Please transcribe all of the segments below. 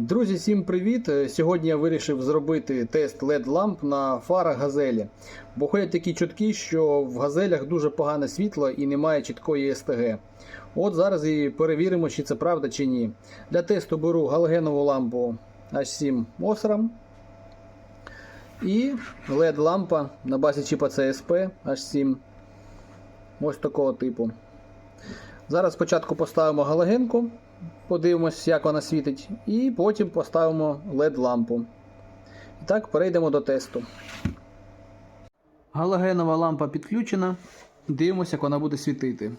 Друзі, всім привіт! Е, Сьогодні я вирішив зробити тест LED ламп на фарах газелі. Бо ходять такі чутки, що в газелях дуже погане світло і немає чіткої СТГ. От зараз і перевіримо, чи це правда чи ні. Для тесту беру галогенову лампу H7 Osram і LED лампа на базі чіпа CSP H7. Ось такого типу. Зараз спочатку поставимо галогенку, подивимось, як вона світить, і потім поставимо LED-лампу. І так, перейдемо до тесту. Галогенова лампа підключена. Дивимося, як вона буде світити.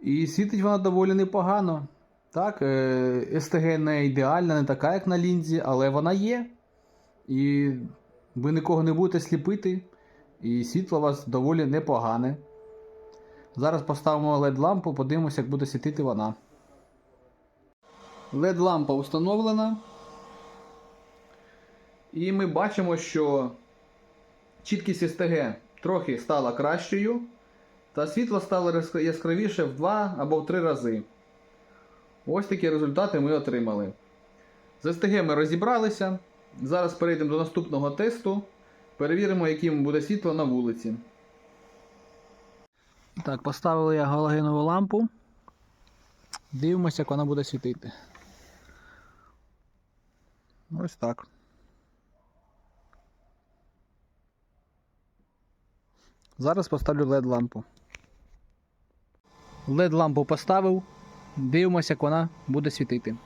І світить вона доволі непогано. Так, е, СТГ не ідеальна, не така, як на лінзі, але вона є. І ви нікого не будете сліпити. І світло у вас доволі непогане. Зараз поставимо LED-лампу, подивимося, як буде світити вона. LED-лампа встановлена. І ми бачимо, що чіткість СТГ трохи стала кращою, та світло стало яскравіше в 2 або в 3 рази. Ось такі результати ми отримали. З СТГ ми розібралися. Зараз перейдемо до наступного тесту. Перевіримо, яким буде світло на вулиці. Так, поставив я галогенову лампу. Дивимося, як вона буде світити. Ось так. Зараз поставлю LED лампу. LED лампу поставив. Дивимося, як вона буде світити.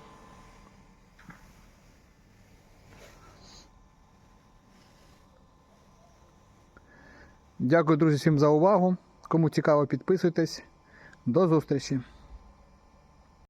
Дякую, друзі, всім за увагу. Кому цікаво, підписуйтесь. До зустрічі!